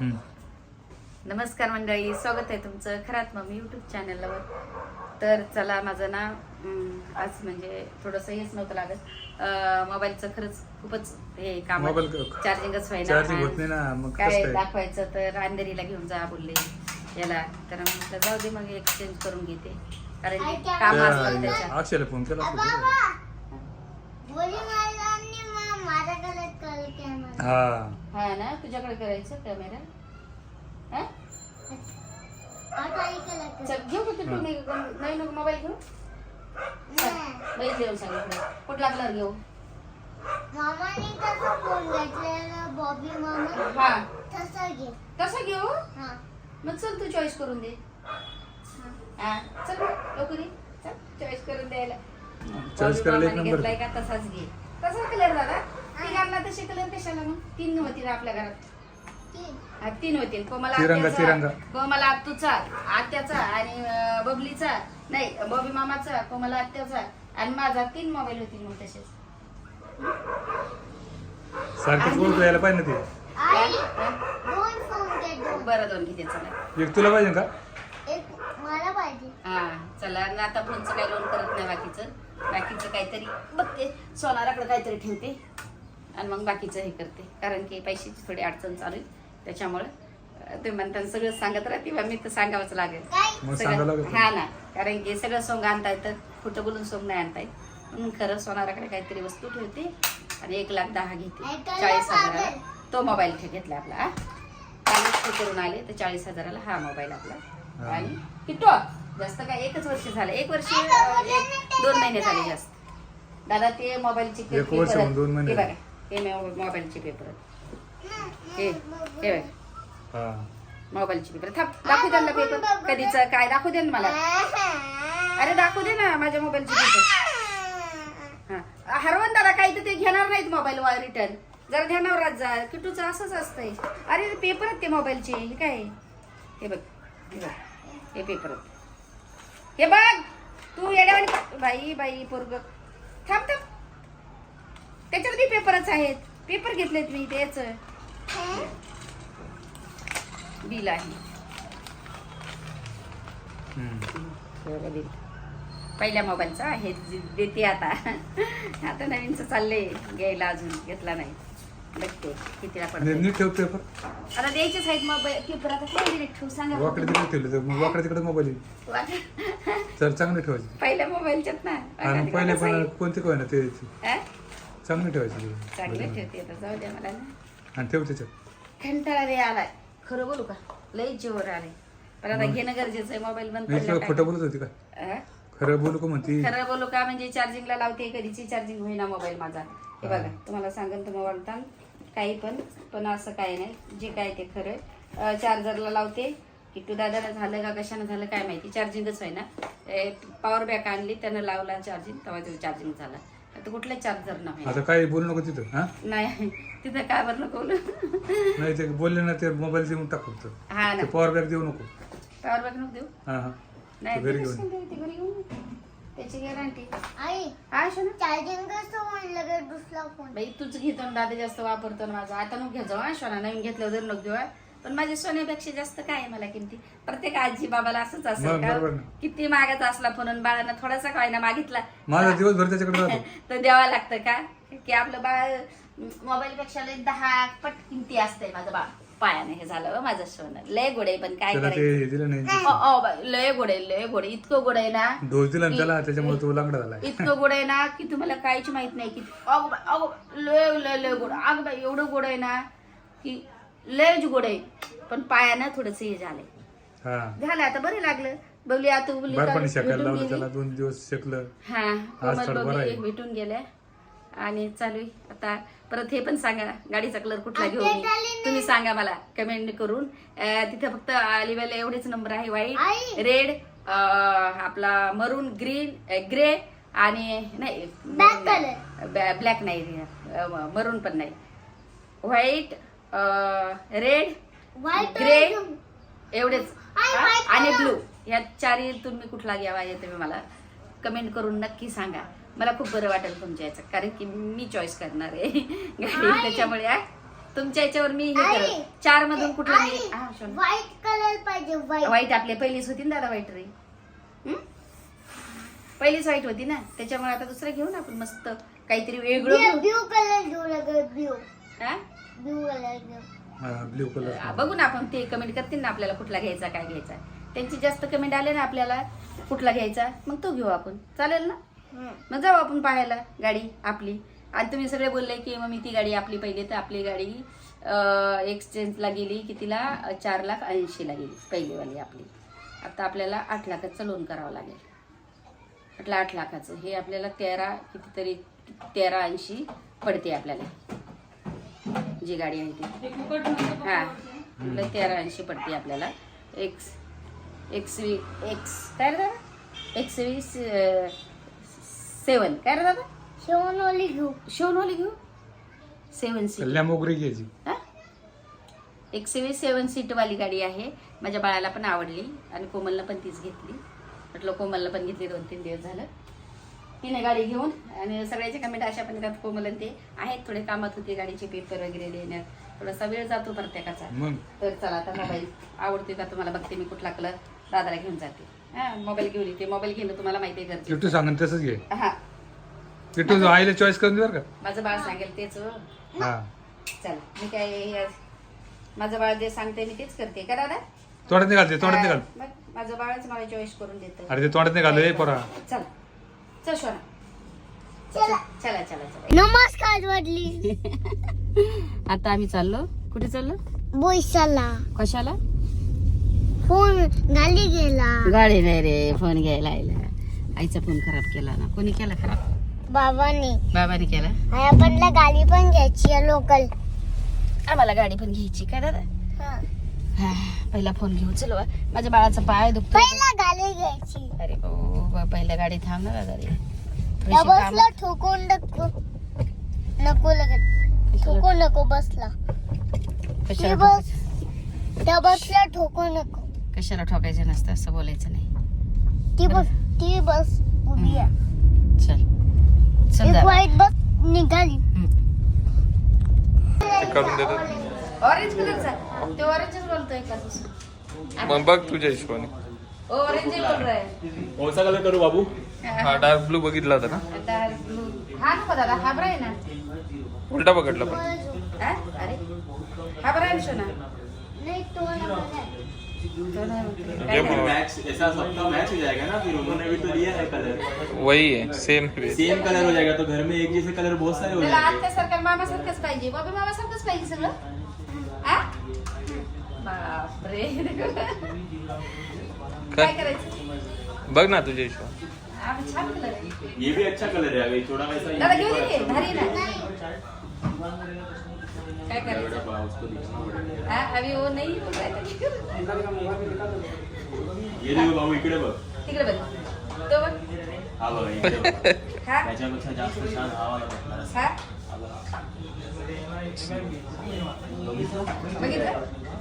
नमस्कार मंडळी स्वागत आहे तुमचं खरात मम्मी युट्यूब चॅनलवर तर चला माझं ना आज म्हणजे थोडंसं हेच नव्हतं लागत. अं, मोबाईलचं खरंच खूपच हे काम चार्जिंगच चार्जिंग होत नाही ना मग काय दाखवायचं तर अंधेरीला घेऊन जा बोलले याला. तर म्हटलं जाऊ दे मग एक्सचेंज करून घेते. कारण की काम असतं त्या त्याच्यात अक्षयला फोन केला हा. हा ना तुझ्याकडे करायचं कॅमेरा? हा? चल घेऊ का तू? हा. नवीन नवीन मोबाईल घेऊ? नाही. बैल घेऊन सांगितलं कुठला कलर घेऊ? मामाने कसा फोन घेतलेला बॉबी मामा. हा. तसा घे कसं घेऊ? हा. मग चल तू चॉईस करून दे. हा. चल लवकर ये. चल चॉईस करून द्यायला. Choice करायला एक बॉबी घेतलाय का? तसाच घे. तसा कलर दादा. तिघांना तसे कलर कशाला मग? तीन होतील आपल्या घरात. तीन. हा, तीन होतील. कोमला तिरंगा, तिरंगा. आत्याचा कोमला आत्तूचा आत्याचा आणि अं, बबलीचा. नाही बबी मामाचा कोमला आत्याचा. आणि माझा तीन मोबाईल होतील मग तसेच. सारखंच बोलतो यायला पाहिजे ना आई हा? दोन फोन घे दोन. बरं दोन घेते चला ते एक तुला पाहिजे का? एक मला पाहिजे. हा चला आता फोनचं काही लोन करत नाही बाकीचं. बाकीचं काहीतरी बघते. सोनाराकडे काहीतरी ठेवते. आणि मग बाकीचं हे करते. कारण की पैशाची थोडी अडचण चालू आहे. त्याच्यामुळं ते म्हणताना सगळं सांगत राहते. बा, मी तर सांगावंच लागेल. सगळं हा ना. कारण की सगळं सोंग आणता येतं. खोटं बोलून सोंग नाही आणता येत. म्हणून खरं सोनाराकडे काहीतरी वस्तू ठेवते आणि एक लाख दहा घेते. चाळीस हजाराला. तो मोबाईल ठे- घेतला आपला हा. करून आले तर चाळीस हजाराला हा मोबाईल आपला. हा. आणि किट्टो जास्त काय एकच वर्ष झालं. एक वर्ष दोन महिने झाले जास्त. दादा ते मोबाईलचे एक वर्ष पेपर होऊन दोन महिने बघा. हे मोबाईलचे पेपर. हे बघा. मोबाईलचे पेपर. थांब दाखवू द्या ना पेपर. कधीच काय दाखवू दे ना मला. अरे दाखवू दे ना माझ्या मोबाईलचे पेपर. हा. हरवून दादा काही तर ते घेणार नाहीत मोबाईल रिटर्न. जरा ध्यानावर राहत जा. किटूचं असंच असतंय. अरे पेपर आहेत ते मोबाईलचे. हे काय? हे बघ. हे हे पेपर हे बघ. तू येड्यावानी बाई बाई पोरग. थांब थांब. त्याच्यावरती पेपरच आहेत. पेपर घेतलेत मी तेच बिल आहे. बिल पहिल्या मोबाईलचा आहे देते आता. आता नवीनच चाललंय घ्यायला अजून घेतला नाही. बघते कितीला नी- पडतो नीट ठेव पेपर आता द्यायचेच आहेत मोबाईल पेपर. आता काय दिले ठेवू? सांगा वाकडे तिकडे ठेवले तर मग वाकडे तिकडे मोबाईल येईल. तर चांगले ठेवायचे. पहिल्या मोबाईलच्यात ना. आणि पहिले पण? कोणते ना ते? चांगले ठेवायचे चांगले ते. ठेवते आता जाऊ द्या मला ना. आणि ठेव त्याच्यात. कंटाळा रे आलाय. खरं बोलू का? लई जीवर आले पण आता घेणं गरजेचं आहे मोबाईल बंद नाही तुला पडला खोटं बोलत होती का? खरं बोलू का म्हणती? खरं बोलू का म्हणजे चार्जिंगला लावते कधीची चार्जिंग होईना मोबाईल माझा. हे. बघा तुम्हाला सांगेन तुम्ही वाटता काही पण पण असं काही नाही. जे काय ते खरं चार्जरला लावते. किट्टू दादाला झालं का कशानं झालं काय माहिती. चार्जिंगच आहे ना पॉवर बँक आणली त्यानं लावला चार्जिंग तेव्हा त्याचं चार्जिंग झालं. आता कुठलं चार्जर नाही आता काही बोलू नको तिथं हा? नाही तिथं काय बरं नको बोलू. नाही ते बोलले ना ते मोबाईल देऊन टाक फक्त. हा ना. ते पॉवर बॅग देऊ नको. पॉवर बँक नको देऊ? हा हा. नाही ते घरी घेऊन कशाला देऊ? ते घरी घेऊन ये. त्याची गॅरंटी आई हा शोना? चार्जिंग कसं म्हणलं का दुसरा फोन बाई तूच घेतो ना दादा जास्त वापरतो ना माझा. आता नको घ्यायचो हा सोना नवीन घेतल्यावर जर नको घेऊ हा. पण माझ्या सोन्यापेक्षा जास्त काय आहे मला किमती? प्रत्येक आजी बाबाला असंच असेल का. किती मागायचा असला फोन बाळानं थोडासा काय ना मागितला. माझा दिवसभर त्याच्याकडे राहतो. तर द्यावा लागतं का? की आपलं बाळ मोबाईल पेक्षा लय दहा पट किमती असते माझं बाळ. पायाने हे झालं माझं सोनं. लय गोड आहे पण काय त्याला ते करायचं? हे दिलं नाही. अ, अ, बाई, लय गोड आहे लय गोड. इतकं गोड आहे ना डोस दिला ना त्याला त्याच्यामुळे तो लांगडा झालाय. इतकं गोड आहे ना की तुम्हाला काहीच माहीत नाही की अग बाई, अग बाई, लय लय लय गोड. अग बाई एवढं गोड आहे ना की लयच गोड आहे पण पायानं थोडस हे झालंय. हा. झालं आता बरं लागलं. बघली आता शेकायला भेटून लावलं गेली. त्याला दोन दिवस शेकलं. हा आज कोमल थोडं बरं बघली आहे. भेटून गेल्या. आणि चालू आहे. आता परत हे पण सांगा गाडीचा कलर कुठला घेऊ मी. तुम्ही सांगा मला कमेंट करून. अं, तिथे फक्त अलिवेला एवढेच नंबर आहे. व्हाईट रेड आपला मरून ग्रीन ग्रे आणि नाही. ब्लॅक नाही मरून पण नाही. व्हाईट रेड ग्रे एवढेच. आणि. ब्लू या चारी तुम्ही कुठला घ्यावा हे तुम्ही मला कमेंट करून नक्की सांगा. मला खूप बरं वाटेल तुमच्या याचं कारण की मी चॉईस करणार आहे. गाडी. त्याच्यामुळे तुमच्या याच्यावर मी हे. करत चार मधून कुठला मी. व्हाईट कलर पाहिजे व्हाईट आपली पहिलीच होती ना दादा वाईट रे? पहिलीच वाईट होती ना? त्याच्यामुळे आता दुसरं घेऊ ना आपण मस्त. काहीतरी वेगळं ब्ल्यू कलर घेऊ लागेल ब्ल्यू हा? ब्ल्यू कलर घेऊ ब्ल्यू कलर बघू ना आपण ते कमेंट करतील ना आपल्याला कुठला घ्यायचा काय घ्यायचा. त्यांची जास्त कमेंट आले ना आपल्याला कुठला घ्यायचा मग तो घेऊ आपण. चालेल ना. मग जाऊ आपण पाहायला गाडी आपली. आणि तुम्ही सगळे बोलले की मग मी ती गाडी आपली पहिली तर आपली गाडी एक्सचेंजला गेली कितीला अं, चार लाख ऐंशीला गेली पहिलीवाली आपली. आता आपल्याला आठ लाखाचं लोन करावं लागेल. म्हटलं आठ लाखाचं. हे आपल्याला तेरा कितीतरी तेरा ऐंशी पडते आपल्याला. जी गाडी आहे ती. हा. म्हटलं तेरा ऐंशी पडते आपल्याला. एक्स एक्स वी एक्स काय रे दादा? एक्स वी सेवन काय रे दादा? शेवनोली घेऊ. शिवनोली घेऊ? सेवन सीट मोगरी घ्यायची. हा? एकशे वीस सेवन सीटवाली गाडी आहे. माझ्या बाळाला पण आवडली आणि कोमलला पण तीच घेतली. म्हटलं कोमलला पण घेतली दोन तीन दिवस झालं. तिने गाडी घेऊन आणि सगळ्याचे कमेंट अशा पण येतात कोमल आणि ते आहेत थोडे कामात होते गाडीचे पेपर वगैरे देण्यात. थोडासा वेळ जातो प्रत्येकाचा. तर चला आता मोबाईल आवडतोय का तुम्हाला? बघते मी कुठला कलर दादाला घेऊन जाते. हा मोबाईल घेऊन येते. मोबाईल घेणं तुम्हाला माहिती आहे गरजेचं. किट्टू सांग तसंच घे. हा. किट्टू आईला चॉईस करून दे बरं माझं बाळ सांगेल तेच हो. का हा. चला मी काय हे- माझं बाळ जे सांगते मी तेच करते का दादा? तोंडात निघाल ते तोंडात मग माझं बाळच मला चॉईस करून देतं. अरे ते तोंडात निघाल ए पोरा. चला. चल शोना. चला चला चला चला नमस्कार वाटली आता आम्ही चाललो. कुठे चाललो? बोईसाला कशाला? फोन गाली गेला गाडी नाही रे फोन घ्यायला आयला. आईचा फोन खराब केला ना. कोणी केला खराब? बाबाने. बाबाने केला? आणि आपणला गाडी पण घ्यायची लोकल आम्हाला गाडी पण घ्यायची काय दादा? हा, पहिला फोन घेऊ. चलो माझ्या बाळाचा पाय दुखतो पहिला गाडी घ्यायची. अरे बाबा पहिल्या गाडी थांब ना बसला ठोकून नको. नको लगेच. ठोकू नको बसला? त्या बसला ठोकू नको. कशाला ठोकायचं नसतं असं बोलायचं नाही. ती बस ती बस उभी आहे. चल. चल. वाईट बस निघाली. करून देतात. ऑरेंज कलरचा ते ऑरेंजच बोलतोय का मग बघ तुझ्या हिशोबाने. ऑरेंज बोल रहा है कौन सा कलर करूँ बाबू? हा डार्क ब्लू बघितला होता ना? डार्क ब्लू हा नको दादा हा बरा आहे ना. उलटा पकडला पण. हा? अरे. हा बरा आहे नाही तो नाही तो नाही म्हणते. ये मैच ऐसा सबका मैच हो जाएगा ना फिर उन्होंने भी तो लिया है कलर वही आहे सेम सेम कलर हो जाएगा तो घर में एक जैसे कलर बहुत सारे हो जाएँगे. पाहिजे. बाबा पाहिजे सगळं? हा? बापरे. काय करायचं? बघ ना तुझ्या कलर आहे. ये भी अच्छा कलर है अभी थोड़ा वैसा दादा ये घेऊ दे की, भारी ना. काय करायचं? उसको दिखाना पड़ेगा हा, अभी वो नाही बोल रहा है. ये देखो बाबू इकडे बघ. तिकडे बघ. तो बघ. हा बघा इकडे बघ. हा? त्याच्यापेक्षा जास्त छान आहे बघणार असं. हा? हा बघा. बघितलं?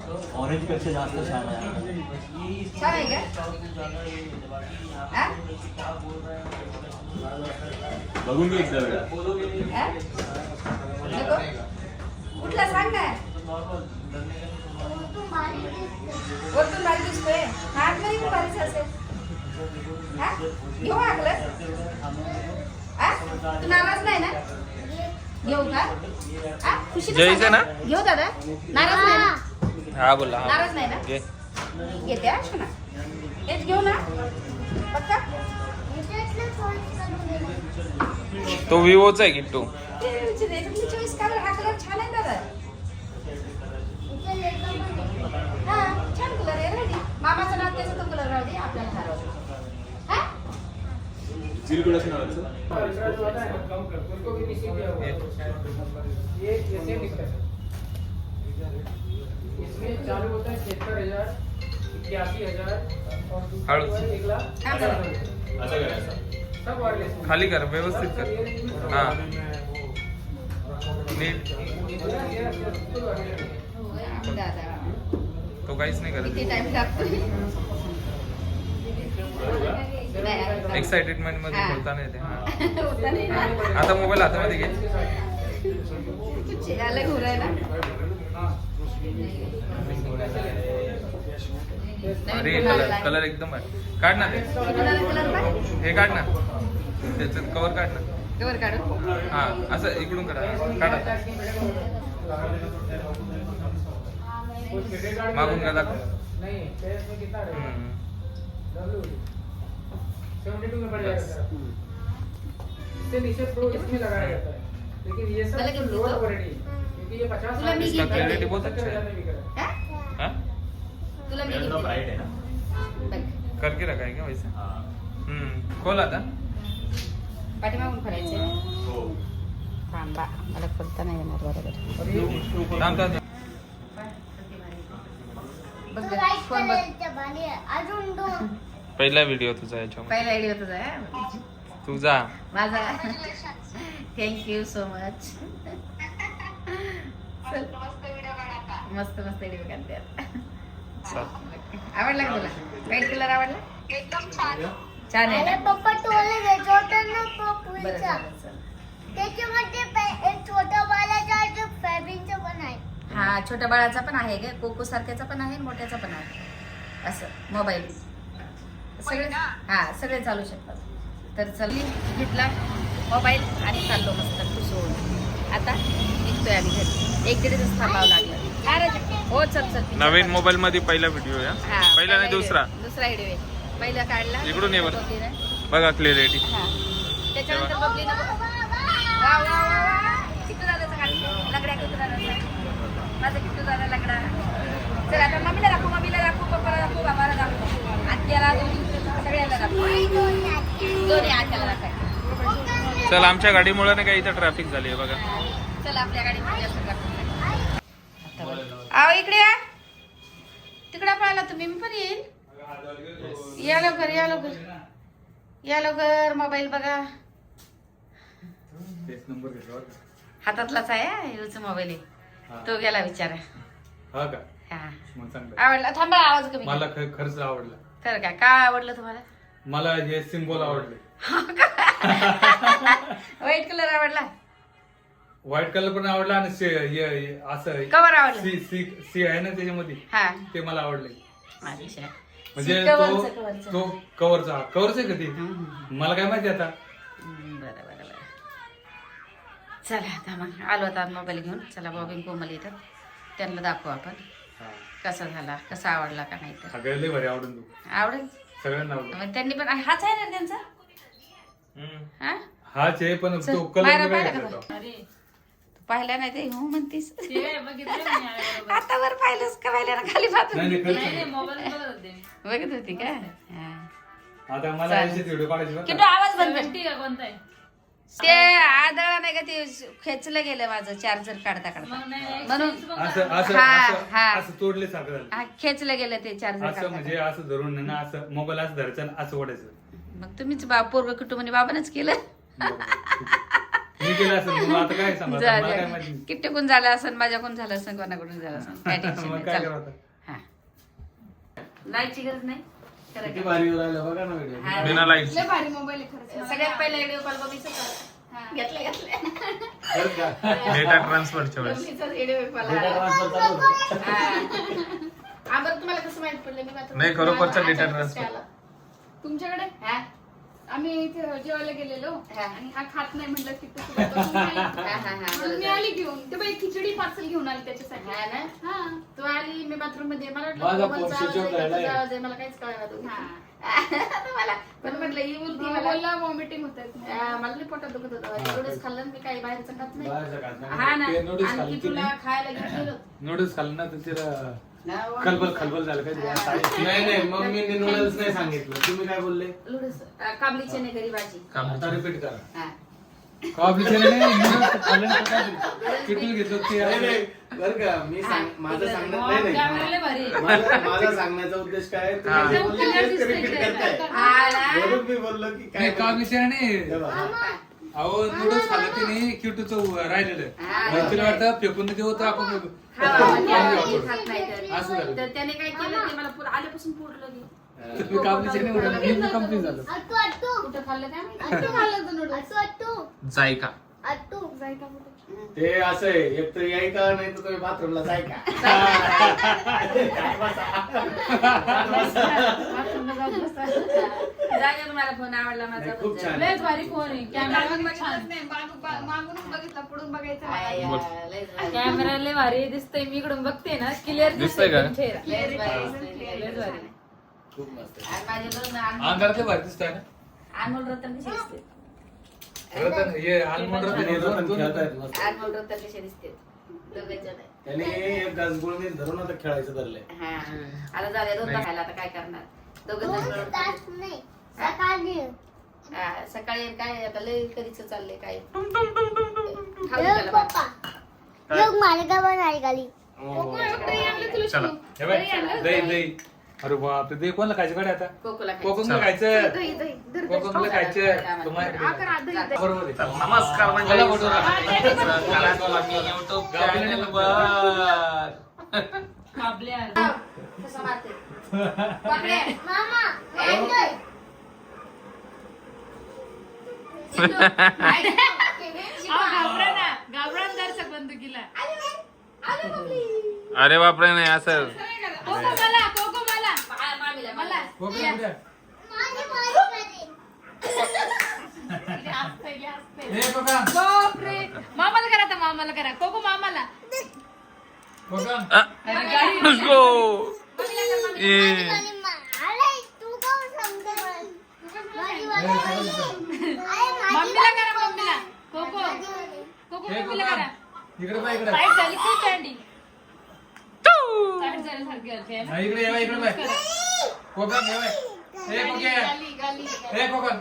ऑरेंजपेक्षा जास्त छान आहे. छान आहे का? हा? बघून घे एकदा वेळा. हा? नको? कुठला सांग ना. वरतून भारी दिसतोय. हात नाही पण भारीच असेल हा? घेऊ हा? तू नाराज नाही ना? घेऊ का? हा? जयचं सांगा. ना? घेऊ दादा. नाराज नाही ना? हा बोला हा. नाराज नाही ना? घे. घेते हा ना हेच घेऊ ना? पक्का? तो विवोचा आहे किट्टू चॉईस? हा कलर छान आहे दादा हा छान कलर आहे रेडी मामाचा नाव त्याचा तो कलर राहू दे आपल्याला. हा चिरकुडाचं नाव आहे असं? इसमें चालू होता है छिहत्तर हजार इक्यासी हजार और है एक लाख हा करा. असं करायचं सब वायरलेस है। खाली कर व्यवस्थित कर। हा। नीट। तो काहीच नाही किती करत टाइम लागतो एक्साइटेडमेंटमध्ये हा. बोलता नाही ते हा. ना. आता मोबाईल हातामध्ये घे। तू चिरायला घोरायला अरे कलर कलर एकदम आहे. काढ ना ते. हे काढ ना. त्याचं कवर काढ ना. कवर काढू? हा असं इकडून काढा काढा. मागून का दाखव? नहीं पेज में कितना रहेगा हम्म. सेवेंटी टू में पड़ जाएगा सर इससे नीचे प्रो इसमें लगाया जाता है लेकिन ये सब अलग है लोअर तो? क्वालिटी क्योंकि ये पचास तुला मी इसका घेते. क्लॅरिटी बहुत अच्छा है है हा? हा? तुला मी. ब्राइट है ना बघ. करके रखा है क्या वैसे हाँ हम्म खोल आता पाठीमागून खोलायचं हो थांबा मला खोलता नाही येणार बरोबर थांब थांब बघ तो बघ, व्हाईट फोन बघ कलरच्या बाली आहे. अजून दोन पहिला व्हिडिओ तुझा पहिला व्हिडिओ तुझा हा? तुझा माझा थँक्यू सो मच मस्त मस्त व्हिडिओ काढते. आवडला का तुला? व्हाईट कलर आवडला? छान आहे अरे ना पप्पा टोले घ्यायचं होतं ना बरं पप्पूचा झालं, चल. त्याच्यामध्ये पे- एक छोटा बालाचा पण आहे. हा छोट्या बाळाचा पण आहे ग. कोको सारख्याचा पण आहे मोठ्याचा पण आहे. असं मोबाईल सगळे हा सगळे चालू शकतात. तर चल घेतला मोबाईल आणि चाललो मस्त खुश होऊन आता आम्ही घरी एक दीड तास थांबावं लागलं. हा चल चल नवीन मोबाईल मध्ये पहिला व्हिडिओ या. हा, पहिला नाही video. दुसरा. दुसरा व्हिडिओ आहे. पहिला काढला. इकडून ये बरं. बबलीने. बघा क्लिअरिटी हा. त्याच्यानंतर बबलीनं बघ- वा वा वा वा. किट्टू दादाचा काढ. लगड्या किट्टू दादाचा. माझा किट्टू दादा लगडा. चल आता मम्मीला दाखवू मम्मीला दाखवू पप्पाला दाखवू बाबाला दाखवू. आत्याला दोन्ही सगळ्याला दाखवू. दोन्ही आत्याला दाखवायचं चल आमच्या गाडीमुळे नाही काही इथं ट्रॅफिक झाली आहे बघा. चल आपल्या गाडीमध्ये जास्त traffic नाही. आता बघ. आहो इकडे या. तिकडे पळाला तुम्ही मी पण येईल. या लवकर या लवकर. या लवकर मोबाईल बघा. का? हातातलाच आहे यूज मोबाईल आहे. तो गेला विचारा हा का? हा. आवडला? थांबा आवाज कमी मला खरंच आवडला. तर काय काय आवडलं तुम्हाला? मला हे सिम्बॉल आवडले. व्हाईट कलर आवडला? व्हाईट कलर पण आवडला आणि से- असं कवर आवडलं. सी सी सी आहे ना त्याच्यामध्ये? हा. ते मला आवडले. अच्छा. म्हणजे तो कवरचं. तो कवरचा कवरच आहे का ते? हम्म. मला काय माहिती आता? हम्म, बरं बरं बरं. चला आता मग. आलो आता मोबाईल घेऊन. चला बॉबिंग कोमल येतात. त्यांना दाखवू आपण. हा. कसा झाला कसा आवडला का नाही तर. सगळ्याला लय भारी आवडून तू. आवडेल? सगळ्यांना आवडलं. मग त्यांनी पण हाच आहे ना त्यांचा? हा? हाच आहे पण चल, तो? कलर बाहेर? पाहिला नाही ते हो म्हणतीस. आता वर पाहिलंस का पाहिल्या ना खाली पाहतो नाही. बघत होती का? हा. आता मला चालेल. याच्यात व्हिडिओ काढायचे बरं किटू का? आवाज बंद कर. ते आदळा नाही का ते खेचलं गेलं माझं चार्जर काढता काढता. म्हणून असं असं हा, असं हा. असं तोडले सारखं झालं. हा, खेचलं गेलं ते चार्जर असं काढता म्हणजे असं धरून ना असं मोबाईल असं धरायचं आणि असं ओढायचं. मग तुम्हीच बा पोरग कुटुंबाने बाबानच केलं. केलं असं मग आता काय सांगा? जा, मला काय जा. माहिती झालं असं माझ्याकडून झालं असं कोणाकडून झालं असं काय टेन्शन मग नाही. काय चला. करावं आता? हा. जायची गरज नाही? किती का? भारी राहिलं बघा ना व्हिडिओ हा. बिना लाइट सगळ्यात पहिला व्हिडिओ कॉल बघीच घेतलं घेतलं. बरं का? डेटा ट्रान्सफरच्या वेळेस. बघीचाच व्हिडिओ कॉल डेटा ट्रान्सफर चालू होतं. हा. बरं तुम्हाला कसं माहीत पडलं? मी नाही खरोखरचा डेटा ट्रान्सफर तुमच्याकडे? हा. आम्ही इथे जेवायला गेलेलो हा. आणि हा खात नाही म्हणलं की तू सोबत बसून खाईल. हा हा हा म्हणून मी बरोबर. आली घेऊन. ते बाई खिचडी पार्सल घेऊन आली त्याच्यासाठी. हा ना? हा. तू आली मी बाथरूममध्ये. मला माझा वाटलं आवाज आहे आवाज आहे मला काहीच कळलं तू मला पण म्हटलं ही मला. वॉमिटिंग होत आहेत मला नाही पोटात दुखत होतं. नूडल्स खाल्लं आणि मी काही बाहेरचं खात नाही. बाहेरचं खात नाही. हा ना. ते noodles आणि खाल्ली ती की तुला? खायला घेतलेलं नूडल्स खाल्लं ना तर तिला खलबल खलबल झालं काय नाही नाही मम्मीने नूडल्स नाही सांगितलं. तुम्ही काय बोलले? नूडल्स आ, काबली चणे घरी भाजी. आता रिपीट करा. हा. कॉफी नाही किटून घेतलं? ते नाही, नाही. बरं का मी सांग माझं सांगण्यात नाही नाही. माझा माझा सांगण्याचा उद्देश काय आहे? तुम्ही जे बोलले तेच करताय. हा ना? म्हणून मी बोललो की काय नाही नाही. हे बघा. अहो नूडल्स खाल्लं तिने क्यूटूचं राहिलेलं हा. मग तिला वाटतं फेकून देऊ तर आपण नाही. असं झालं. तर त्याने काय केलं ते मला पुरं- आल्यापासून मी बी कंप्लीट झालं. अट्टू अट्टू कुठं खाल्लं काय अट्टू खाल्लं होतं noodles. अट्टू अट्टू जायका. कुठे ते असं आहे एक तर याय का नाही तर तुम्ही बाथरूमला जाय का काय बसा. जागा तुम्हाला फोन आवडला माझा नाही, खूप छान. लयच भारी फोन आहे कॅमेरा पण बघितलंच नाही बाजू- बा- मागून बघितला पुढून बघायचं आय, मला. आय, लयच भारी. कॅमेरा लय भारी दिसतंय मी इकडून बघते ना क्लिअर दिसतंय का? चेहरा लयच भारी दिसतंय, लयच भारी. खूप मस्त आहे. आणि माझे दोन अंधारातले भारी दिसतंय ना अनमोल रतन दिसते हे हे कसे दिसते दोघे जण आहे. त्याने एक गजगुळणी धरून आता खेळायचं धरलंय हा. आता झाले दोन खायला आता काय करणार. दोघं दोन तास नाही. सकाळी. हा, सकाळी काय आता लय कधीच चाललंय काय? खाऊ दे त्याला बाहेर. पप्पा. योग मालिका बनवायला गाली. चला. हे? दही दही अरे बाप दही कोणाला खायचं? कडे आता. कोकोला खायचं. कोकमला खायचं? दही. कोकमला खायचं? तुम्हाला आकर, दही, दही. बरोबर आहे. नमस्कार मला मंडळी. फोटो काढ. चला, चला, मी YouTube गावाला channel वर. आपल्या कसं मारते. पकडे. मामा ए, अहो, घाबरा ना. घाबरा ना दर्शक बंदुकीला. अरे बापरे नाही असं. मला कोकम कुठे? हे बापरे. मामाला करा आता मामाला करा. कोको मामाला. Let's go. ए. मम्मीला करा मम्मीला कोको. कोको हे मम्मीला कोकम करा. इकडे पाय इकडे. साईड झाली खूप कॅन्डी साईड झाल्यासारखी होते. ना हा, इकडे ये बाई, इकडे बाई. कोकम ये बाई. हे कोके गाली, गाली. हे बाबा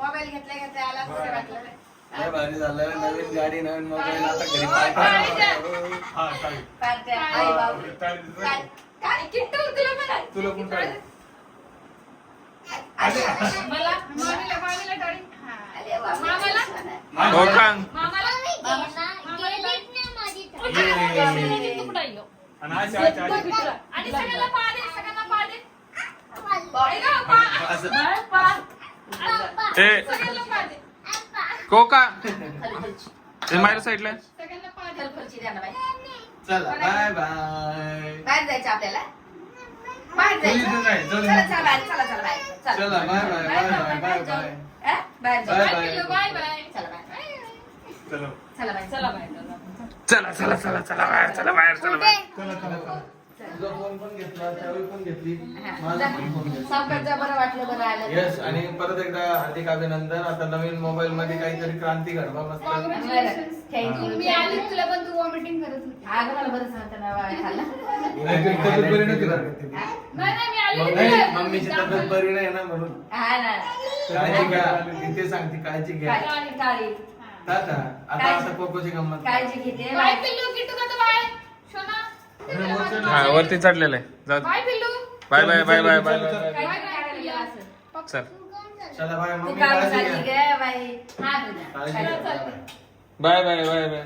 मोबाईल घेतला घेतला आला कसं वाटलं रे? काय भारी झालं नवीन गाडी नवीन मोबाईल आता घरी काय पाय हा चालेल. पार्ट्या, आई बाबू. काय काय? किट्टू तुला पण तुला पण काढ मला मामीला मामीला टाळी. हा. अरे वा, मामाला? कोकण. मामाला? गेलीच नाही माझी तर. मामाला तुकडा येऊ आणि अच्छा अच्छा अच्छा पिठरा. आणि सगळ्यांना पहा दे सगळ्यांना पहा दे पप्पा. आई गं, पहा. बाय, पा. ए सगळ्यांना पहा दे कोका ते माझ्या साईडला आहे. सगळ्यांना पहा दे खलखलची द्या ना बाई. चला बाय बाय बाहेर जायचं आपल्याला बाहेर चल जायचं जाय, चल चला इथं. चला बाहेर चला चला बाहेर चला. चला bye bye bye bye bye bye हा? बाहेर जाऊ बाय, बाय बाय. पिल्लू, बाय बाय चला चलो चला बाहेर चला बाय चला चला चला चला बाहेर चला बाहेर चला बाहेर. चला चला चला. तुझा फोन पण घेतला त्यावेळी पण घेतली. माझा जा. पण फोन घेतला. सावकाशचं बरं वाटलं बरं आलं यस आणि परत एकदा हार्दिक अभिनंदन. आता नवीन मोबाईल मध्ये काहीतरी क्रांती घडवा मस्त. थँक्यू मी आली तुला पण तू वॉमिटिंग करत होती. अगं मला बरं सांगतं ना बाबा खाल्ला. नाही, तू तब्येत बरी नव्हती का? नाही. नाही मी आली होती नाही, तुला. मम्मीची तब्येत बरी नाही ना म्हणून. हा ना काळजी घ्या. तिथे सांगते काळजी घ्या. काळी काळी. आता आता. कोकोची गंमत काळजी घेते बाय पिल्लू किट्टू का बाय? शोना हा वरती चढलेलं आहे. जाऊ दे. बाय पिल्लू. Bye bye bye bye bye bye काय करायला गेला असं? चल. चला बाय तू मम्मी काळजी काळजी काळजी घ्या. घे बाई हा तुझ्या काळजी घ्या. Bye bye bye bye.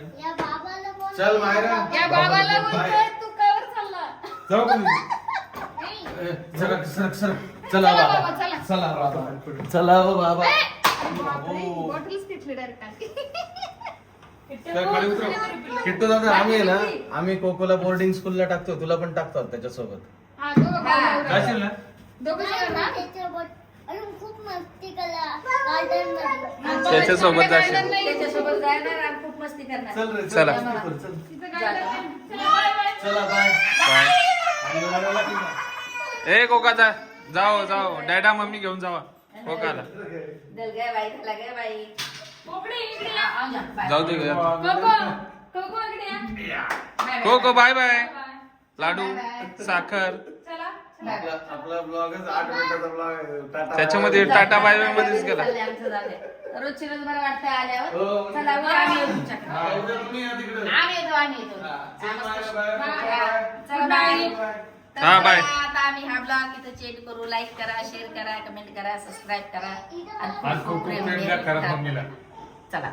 चल मायरा या. बाबाला बाय. बोलतोय तू कवर चालला. जाऊ का तुम्ही? ए, सरक सरक सरक. चला चला बाबा बाबा. चला. चला बाबा. चला हो बाबा. डायरेक्ट उतरव. किट्टू दादा आम्ही आहे ना आम्ही कोकोला बोर्डिंग स्कूलला टाकतो तुला पण टाकतो त्याच्यासोबत. हा. जाशील ना? त्याच्यासोबत अजून खूप मस्ती कला गार्डनमध्ये. त्याच्यासोबत जाशील. त्याच्यासोबत जाणार आणि खूप मस्ती करणार. चल रे चला. बाय आणि मला की? नाही. ए कोकाचा जाओ जाओ. डॅडा मम्मी घेऊन जावा. कोकाला दल गे बाई झाला गे बाई पोपडी इकडे या. आ, जा, बाय. जाऊ दे. कोको कोको इकडे या. Bye, bye. Coco bye bye bye. लाडू साखर चला आपला आपला ब्लॉगच आठ मिनिटाचा ब्लॉग टाटा त्याच्यामध्ये टाटा बाय बाय मध्येच गेला. रोजची रोज बरं वाटतंय आल्यावर हो. चला उद्या आम्ही येऊ तुमच्याकडे. उद्या तुम्ही या तिकडे आम्ही येतो आम्ही येतो चल मस्त. बाय, तर हा, बाय. चला, आता आम्ही हा ब्लॉग इथं चेंज करू. लाईक करा शेअर करा कमेंट करा सबस्क्राईब करा. आणि आज खूप प्रेम द्या. करा मम्मीला. चला.